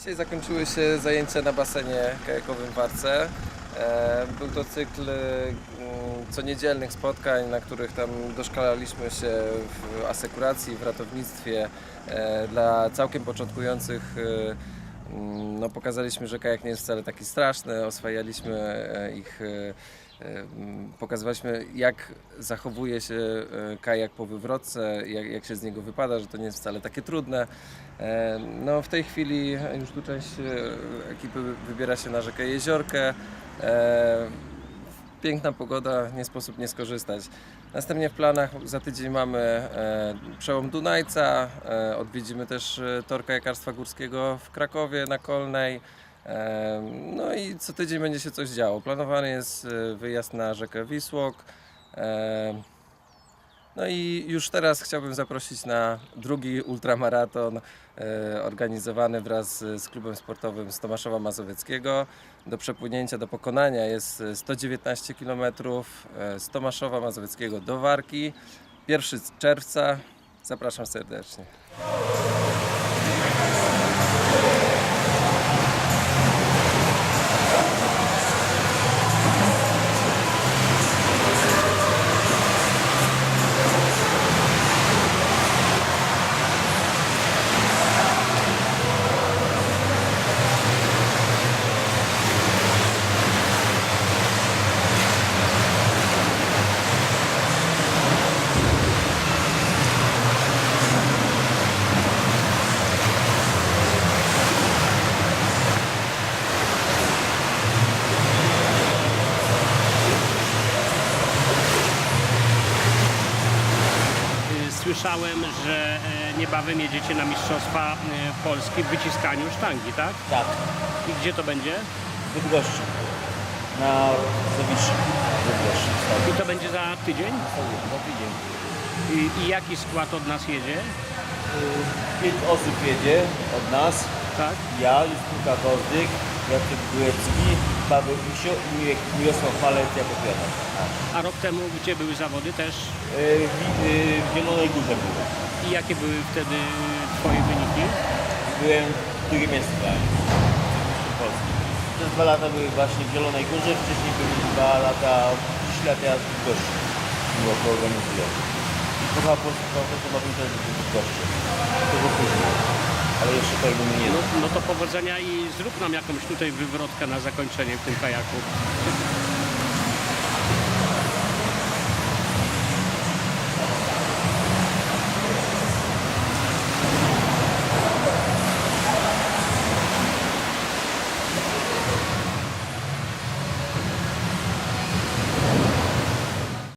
Dzisiaj zakończyły się zajęcia na basenie kajakowym w Warce. E, Był to cykl mm, co niedzielnych spotkań, na których tam doszkalaliśmy się w asekuracji, w ratownictwie. E, Dla całkiem początkujących e, mm, no, pokazaliśmy, że kajak nie jest wcale taki straszny, oswajaliśmy ich, pokazywaliśmy jak zachowuje się e, kajak po wywrotce, jak, jak się z niego wypada, że to nie jest wcale takie trudne. E, No w tej chwili już tu część e, ekipy wybiera się na rzekę Jeziorkę. E, Piękna pogoda, nie sposób nie skorzystać. Następnie w planach za tydzień mamy e, przełom Dunajca, e, odwiedzimy też e, tor kajakarstwa górskiego w Krakowie na Kolnej. E, No i co tydzień będzie się coś działo. Planowany jest e, wyjazd na rzekę Wisłok. E, no i już teraz chciałbym zaprosić na drugi ultramaraton e, organizowany wraz z klubem sportowym z Tomaszowa Mazowieckiego. Do przepłynięcia, do pokonania jest e, 119 km z Tomaszowa Mazowieckiego do Warki. 1 czerwca. Zapraszam serdecznie. Słyszałem, że e, niebawem jedziecie na Mistrzostwa e, Polski w wyciskaniu sztangi, tak? Tak, I gdzie to będzie? w Bydgoszczy. Na Zawiszy. Tak. I to będzie za tydzień? Za tydzień. I, i jaki skład od nas jedzie? Y, Pięć osób jedzie od nas. Tak? Ja, Justyna Gordyk, Jacek Górecki, Paweł Isio i Mirek- Mirosław Malec jako trener. A rok temu gdzie były zawody też? Y, w- y, W Zielonej Górze byłem. I jakie były wtedy Twoje wyniki? Byłem drugie miejsce brałem. w Polsce. Przez dwa lata były właśnie w Zielonej Górze, wcześniej były dwa lata, trzy lata ja w Bydgoszczy. Było to organizuję. I Chyba Polski to ma być też w Bydgoszczy. To było później. Ale jeszcze tego nie No, no to powodzenia i zrób nam jakąś tutaj wywrotkę na zakończenie w tym kajaku.